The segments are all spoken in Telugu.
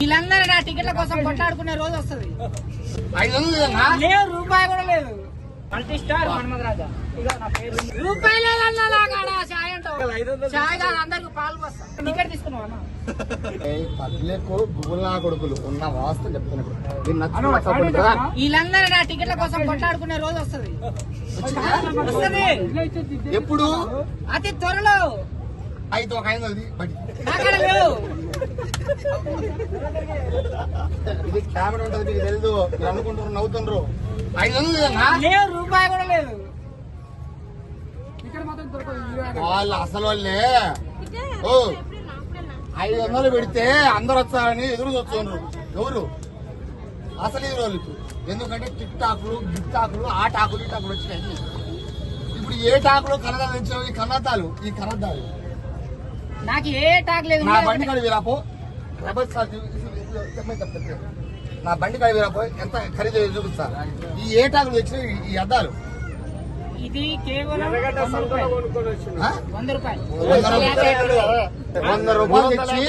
వీళ్ళందరూ నా టికెట్ల కోసం కొట్లాడుకునే రోజు వస్తుంది? లేదు రూపాయి కూడా లేదు. మల్టీ స్టార్ రూపాయి లేదన్నా నాకాడ చాయ్ అంటావు. చాయ్ కాదు అందరికి పాలు పోస్తా. టికెట్ తీసుకున్నావా అన్న? పబ్లిక్ కొడుకులు ఉన్న వీళ్ళందరూ నా టికెట్ల కోసం కొట్లాడుకునే రోజు వస్తుంది. ఎప్పుడు? అతి త్వరలో. అయితే ఒక ఐదు వందలది బడి ఇది కెమెరా ఉంటుంది మీకు తెలుసు మీరు అనుకుంటారు నవ్వుతుండ్రు. ఐదు వందలు? లేవు రూపాయి కూడా లేదు. వాళ్ళు అసలు వాళ్ళే. ఓ ఐదు వందలు పెడితే అందరు వస్తారని ఎదురు చూస్తున్నారు ఎవరు? అసలు ఈ రోజు ఎందుకంటే టిక్ టాక్లు గిక్ టాక్లు ఆ టాకులు ఈ టాకులు వచ్చినాయి ఇప్పుడు ఏ టాకులు కన్నదాలు తెచ్చావు ఈ కన్నద్దాలు ఈ కన్నద్దాలు నాకు ఏ టాక్ లేదు. నా బండి కాడ వీరాపో రెబల్. నా బండి కాడ వీరాపో ఎంత ఖరీదు చూపిస్తా. ఈ ఏ టాకులు తెచ్చినాయి ఈ- అద్దాలు. ఇది కేవలం వంద రూపాయలు. వంద రూపాయలు. వంద రూపాయలు తెచ్చి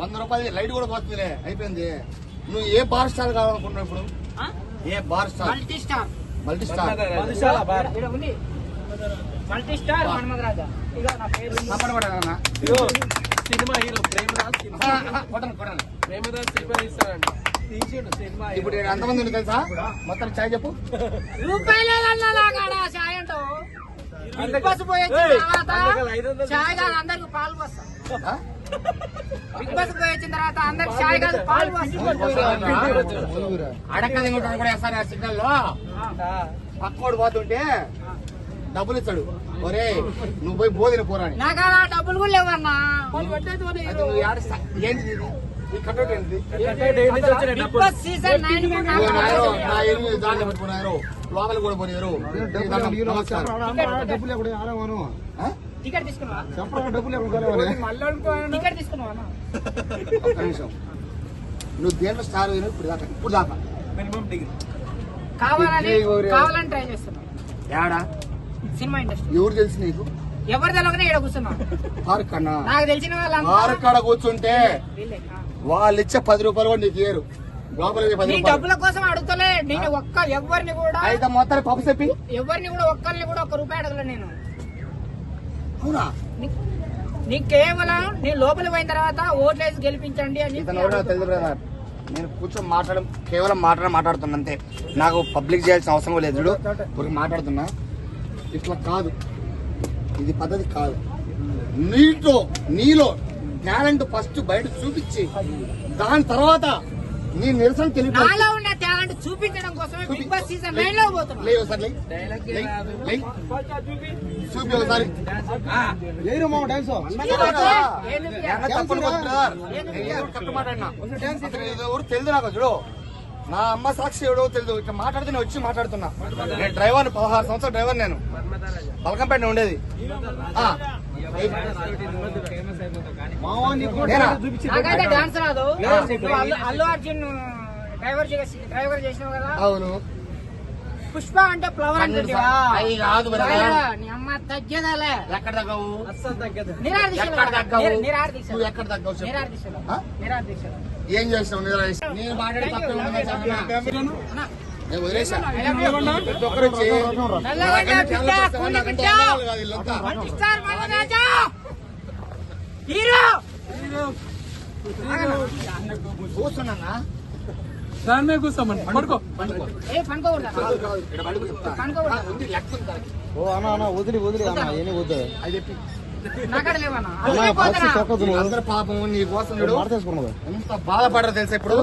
వంద లైట్ కూడా పోతుందిలే. అయిపోయింది. నువ్వు ఏ బార్ స్టార్ కావాలనుకుంటున్నావు ఇప్పుడు? ఏ bar star? Multi star. Multi star. Multi star ఇక నా పేరు. Cinema hero Premadas cinema. కొట్టను కొట్టను ప్రేమదాస్ సినిమా తీస్తాడండి తీసిండు సినిమా ఇప్పుడు ఎంతమంది ఉంది తెలుసా? మొత్తం చాయ్ చెప్పు. రూపాయి లేదన్నా నాకాడ చాయ్ అంటావు బిగ్ బాస్ పోయి కాదు అందరికి పాలు పోస్తా ఆ? బిగ్ బాస్ పోయి వచ్చిన తర్వాత అందరికి కాదు పాలు కూడా వేస్తారు ఆ. సిగ్నల్లో పక్కోడు పోతుంటే డబ్బులు ఇస్తాడు. ఒరే నువ్వు పోయి బోధిన పోరాని. డబ్బులు కూడా లేవన్నా ఏంటిది లోపల పోయారు నమస్కారం. ఆ? టికెట్ తీసుకున్నావా? ఒక్క టికెట్ తీసుకున్నావా? అన్న? నిమిషం. నువ్వు దేంట్లో స్టార్ అయినా ఇప్పుడు దాకా. ఇప్పుడు దాకా. Minimum degree. కావాలని విజయ్ గౌరి. కావాలని ట్రై చేస్తున్నా ఏడా సినిమా ఇండస్ట్రీ. ఎవరు తెలుసు నీకు? ఎవరు తెలవకనే ఇక్కడ కూర్చున్నా. పార్క్ అన్నా నాకు తెలిసిన వాళ్ళంతా పార్క్ కాడ కూర్చుంటే వీళ్ళే. ఆ. వాళ్ళు ఇచ్చే పది రూపాయలు కూడా నీకు ఇయ్యరు. లోపల ఇచ్చే పది నీ రూపాయలు. డబ్బుల కోసం అడుగుతలే నేను ఒక్క ఎవరిని కూడా అయితే మొత్తాన్ని పప్పు చెప్పి. ఎవరిని కూడా ఒక్కరిని కూడా ఒక్క రూపాయి అడగలే నేను. అవునా? నీ- నీకు కేవలం నేను లోపల పోయిన తర్వాత ఓట్లు వేసి గెలిపించండి అని ఇతను ఎవరో తెలియదు బ్రదర్ నేను కూర్చొని మాట్లాడడం కేవలం మాట్లాడ మాట్లాడుతున్నా అంతే. నాకు పబ్లిక్ చేయాల్సిన అవసరం లేదు. చూడు ఇప్పుడు మాట్లాడుతున్నా. ఇట్లా కాదు. ఇది పద్ధతి కాదు. నీతో నీలో టాలెంట్ ఫస్ట్ బయట చూపించి దాని తర్వాత నీ నిరసన ఉన్న టాలెంట్ చూపించడం కోసమే బిగ్ బాస్ సీజన్లో పోతున్నా. లే. లే. చూపి ఒకసారి. ఇది ఎవరు తెలియదు నాకు చూడు. నా అమ్మ సాక్షి ఎవడో తెలియదు ఇట్లా మాట్లాడితే నేను వచ్చి మాట్లాడుతున్నా. నేను డ్రైవర్ పదహారు సంవత్సరాల డ్రైవర్ నేను. పలకంపేట ఉండేది. అల్లు అర్జున్ డ్రైవర్ చేసి డ్రైవర్ చేసినావు కదా? అవును. పుష్ప అంటే ఫ్లవర్ కాదు నీ అమ్మ తగ్గేదాలే. ఎక్కడ తగ్గవు? అస్సలు తగ్గదు. ఎక్కడ తగ్గవు? ఎక్కడ తగ్గవు? ఏం చేస్తావు? నిద్ర? నేను మాట్లాడే నేను వదిలేసా. ప్రతి ఒక్కరు వచ్చి కూర్చున్నానా? దాని మీద పడుకో. పండుకో. వదిలి వదిలి అన్న ఏమి వద్దు. అది చెప్పి. అందరు పాపం నీ కోసం ఎంత బాధపడరు తెలుసా ఇప్పుడు?